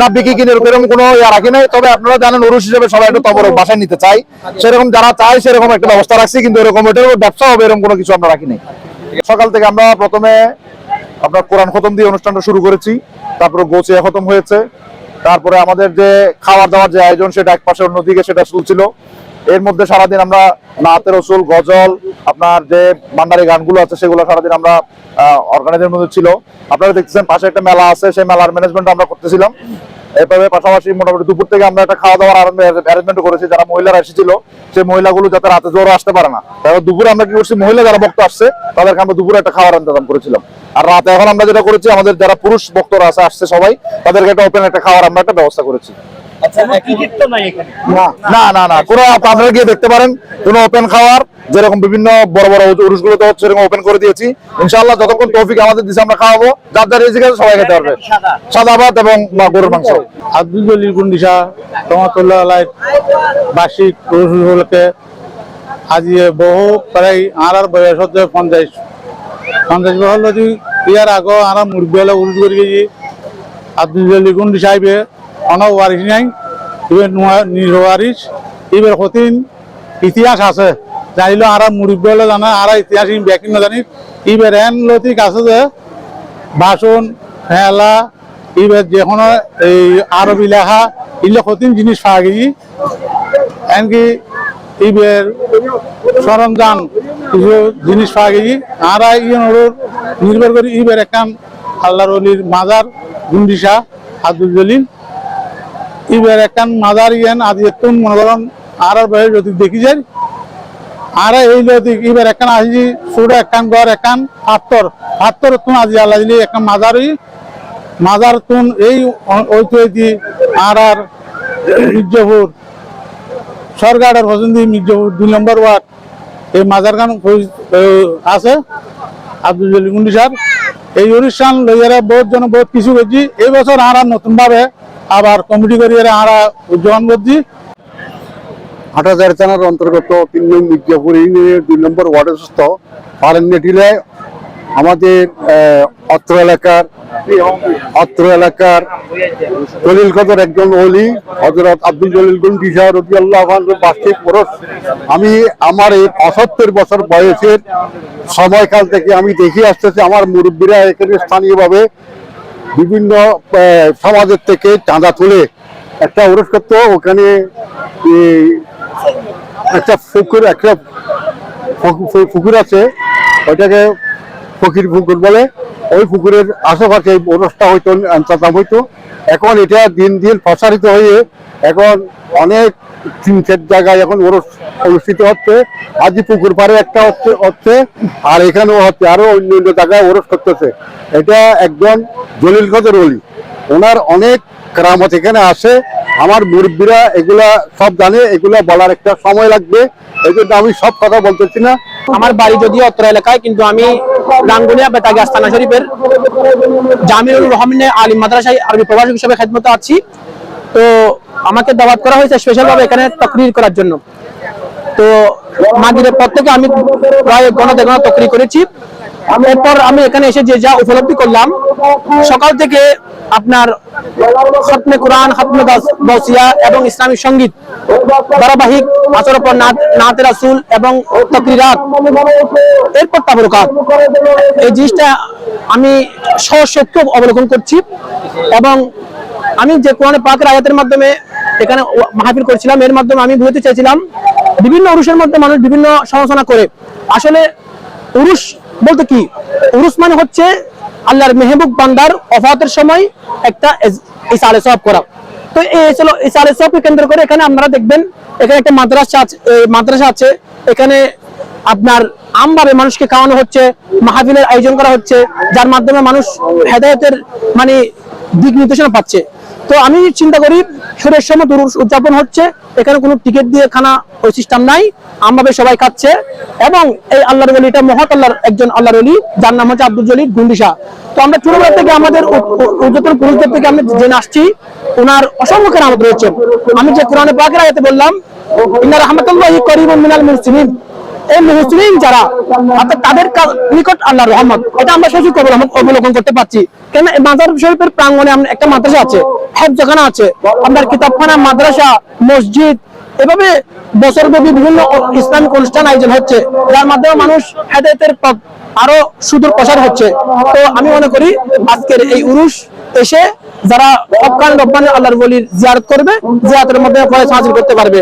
না বিক্রি কিনে এরকম কোনো ইয়া রাখি নাই। তবে আপনারা জানেন উরুষ হিসেবে সবাই একটা তবরক বাসায় নিতে চাই সেরকম যারা চায় সেরকম একটা ব্যবস্থা রাখছি, কিন্তু এরকম এটার ব্যবসা হবে, এরকম কোনো কিছু আমরা রাখি নাই। সকাল থেকে আমরা প্রথমে আপনার কোরআন খতম দিয়ে অনুষ্ঠানটা শুরু করেছি। তারপরে গোচিয়া খতম হয়েছে। তারপরে আমাদের যে খাওয়ার দাওয়ার যে আয়োজন, সেটা এক পাশে অন্যদিকে সেটা চলছিল। এর মধ্যে সারাদিন আমরা নাতের রসুল গজল, আপনার যে ভান্ডারি গানগুলো আছে সেগুলো সারাদিন আমরা অর্গানাইজের মধ্যে ছিল। আপনারা দেখতেছেন পাশে একটা মেলা আছে, সেই মেলার ম্যানেজমেন্ট আমরা করতেছিলাম। এভাবে পাশাপাশি মোটামুটি দুপুর থেকে আমরা একটা খাওয়া দাওয়ার অ্যারেঞ্জমেন্ট করেছি। যারা মহিলারা এসেছিল, সেই মহিলাগুলো যাতে রাতে জোরও আসতে পারে না। তারপর দুপুরে আমরা কি করছি, মহিলা যারা ভক্ত আসছে, তাদেরকে আমরা দুপুরে একটা খাওয়ার ইন্তজাম করেছিলাম। আর রাতে এখন আমরা যেটা করেছি, আমাদের যারা পুরুষ ভক্তরা আছে, আসছে সবাই, তাদেরকে একটা ওপেন একটা খাওয়ার আমরা একটা ব্যবস্থা করেছি। আচ্ছা না। না না কোনো আপনারা গিয়ে দেখতে পারেন। কোনো ওপেন খাওয়ার যেরকম বিভিন্ন বড় বড় উরুষ হচ্ছে সেরকম ওপেন করে দিয়েছি। ইনশাআল্লাহ যতক্ষণ তৌফিক আমাদের দিছে আমরা খাওয়াবো। যার যার রেজিক আছে সবাই খেতে পারবে। সাদা। সাদা ভাত এবং বা গরুর মাংস। আব্দুল জলিল বার্ষিক রসুলকে আজিয়ে বহু প্রায় আর বয়স হচ্ছে পঞ্চাশ। পঞ্চাশ বছর যদি ইয়ার আগে আর মুরগি হলে উরুজ করে গেছি। আব্দুল জলিল গুন্ডি সাহেবে অন ওয়ারিস নাই এবার নিজ ওয়ারিস এবার হতিন ইতিহাস আছে জানিল আর মুরব্বী হলে জানে, আর ইতিহাস ব্যাকিং না জানি এবার এন লতিক আছে যে, বাসন, হেলা এবার যে কোনো এই আরবি লেখা এগুলো কঠিন জিনিস পাওয়া গেছি এমনকি এবার সরঞ্জাম কিছু জিনিস পাওয়া গেছি আর ইয়ের নির্ভর করি এবার একটা আল্লাহর অলির মাজার, গুন্ডিসা, আব্দুল জলিল। এবার একটা মাজার ইয়েন আদি একটু মনে করেন আর বয়স যদি দেখি যায় আর এই লতি এবার একখান আসি ছোট একখান ঘর একখান পাত্তর পাত্তর তুন আজি আল্লাহ দিলি একখান মাজারই মাজার তুন এই ঐতিহ্য আর আর মির্জাপুর সরকারের পছন্দ মির্জাপুর, দুই নম্বর ওয়ার্ড, এই মাজার গান আছে, আব্দুল জলিল গুন্ডি স্যার। এই অনুষ্ঠান লইয়ারা বহুত জন বহুত কিছু করছি এই বছর আর নতুন ভাবে আবার কমিটি করিয়ে আর উদযাপন করছি হাটাজার থানার অন্তর্গত তিন নং মির্জাপুর ইউনিয়নের দুই নম্বর ওয়ার্ডস্থ ফারেন্নেটিলে আমাদের অত্র এলাকার অত্র এলাকার জলিল কদর একজন অলি হজরত আব্দুল জলিল গুন্ডি শাহ রবি আল্লাহ বার্ষিক বরস আমি আমার এই পঁচাত্তর বছর বয়সের সময়কাল থেকে আমি দেখে আসতেছি, আমার মুরব্বীরা এখানে স্থানীয়ভাবে বিভিন্ন সমাজের থেকে চাঁদা তুলে একটা ওরস করতো ওখানে একটা পুকুর একটা পুকুর আছে, ওইটাকে ফকির পুকুর বলে। ওই পুকুরের আশেপাশে অনুষ্ঠান হইতো হইতো। এখন এটা দিন দিন প্রসারিত হয়ে, এখন অনেক তিন চার জায়গায় এখন ওর অনুষ্ঠিত হচ্ছে। আজি পুকুর পাড়ে একটা হচ্ছে হচ্ছে, আর এখানেও হচ্ছে, আরও অন্য অন্য জায়গায় ওরস করতেছে। এটা একজন জলিল কদর অলি। ওনার অনেক কেরামত এখানে আসে। আমার মুরব্বীরা এগুলা সব জানে, এগুলা বলার একটা সময় লাগবে। এই জন্য আমি সব কথা বলতেছি না। আমার বাড়ি যদিও অত্র এলাকায়, কিন্তু আমি রাঙ্গুনিয়া বেতাগি আস্তানা শরীফের জামিরুল রহমানে আলিম মাদ্রাসায় আরবি প্রভাষক হিসেবে খেদমতে আছি। তো আমাকে দাওয়াত করা হয়েছে স্পেশাল ভাবে এখানে তকরির করার জন্য। তো মাগরিবের পর থেকে আমি প্রায় গণতে গণ তকরি করেছি। এরপর আমি এখানে এসে যে যা উপলব্ধি করলাম, সকাল থেকে আপনার খতমে কোরআন, খতমে বসিয়া এবং ইসলামী সংগীত, ধারাবাহিক আসর পর নাতে রাসুল এবং তকরিরাত, এরপর তাবরকাত। এই জিনিসটা আমি সশক্ত অবলোকন করছি এবং আমি যে কোরআনে পাকের আয়াতের মাধ্যমে এখানে মাহফিল করছিলাম, এর মাধ্যমে আমি বুঝতে চাইছিলাম বিভিন্ন উরুষের মধ্যে মানুষ বিভিন্ন সমালোচনা করে। আসলে উরুষ বলতে কি? উরুষ মানে হচ্ছে আল্লাহর মেহবুব বান্দার অফাতের সময় একটা ইসালে সব করা। তো এই ছিল ইসালে সবকে কেন্দ্র করে এখানে আপনারা দেখবেন, এখানে একটা মাদ্রাসা আছে মাদ্রাসা আছে, এখানে আপনার আমভাবে মানুষকে খাওয়ানো হচ্ছে, মাহফিলের আয়োজন করা হচ্ছে, যার মাধ্যমে মানুষ হেদায়তের মানে দিক নির্দেশনা পাচ্ছে। তো আমি চিন্তা করি সুরের সময় দুরুস উদযাপন হচ্ছে। এখানে কোনো টিকিট দিয়ে খানা ওই সিস্টেম নাই। আমভাবে সবাই খাচ্ছে। এবং এই আল্লাহর অলি এটা মহৎ আল্লাহর একজন আল্লাহর অলি যার নাম হচ্ছে আব্দুল জলিল গুন্ডিসা। তো আমরা ছোটবেলা থেকে আমাদের উ- উ- পুরুষদের থেকে আমরা জেনে আসছি ওনার অসংখ্য কেরামত রয়েছে। আমি যে কোরআনে পাকের আয়াতে বললাম, ইন্না রাহমাতুল্লাহি করিবুম মিনাল মুসলিমিন এই মুসলিম যারা, অর্থাৎ তাদের নিকট আল্লাহ রহমত, এটা আমরা সঠিক অবলম্বন- করতে পারছি। কেন মাজার শরীফের প্রাঙ্গণে আমরা একটা মাদ্রাসা আছে হেফজখানা আছে। আপনার কিতাবখানা, মাদ্রাসা, মসজিদ, এভাবে বছরব্যাপী বিভিন্ন ইসলামিক অনুষ্ঠান আয়োজন হচ্ছে। যার মাধ্যমে মানুষ হেদায়তের পথ আরও সুদূর প্রসার হচ্ছে। তো আমি মনে করি আজকের এই উরুষ এসে যারা হকান রব্বানি আল্লাহর বলির জিয়ারত করবে, জিয়ারতের মধ্যে ফয়েজ হাজির করতে পারবে।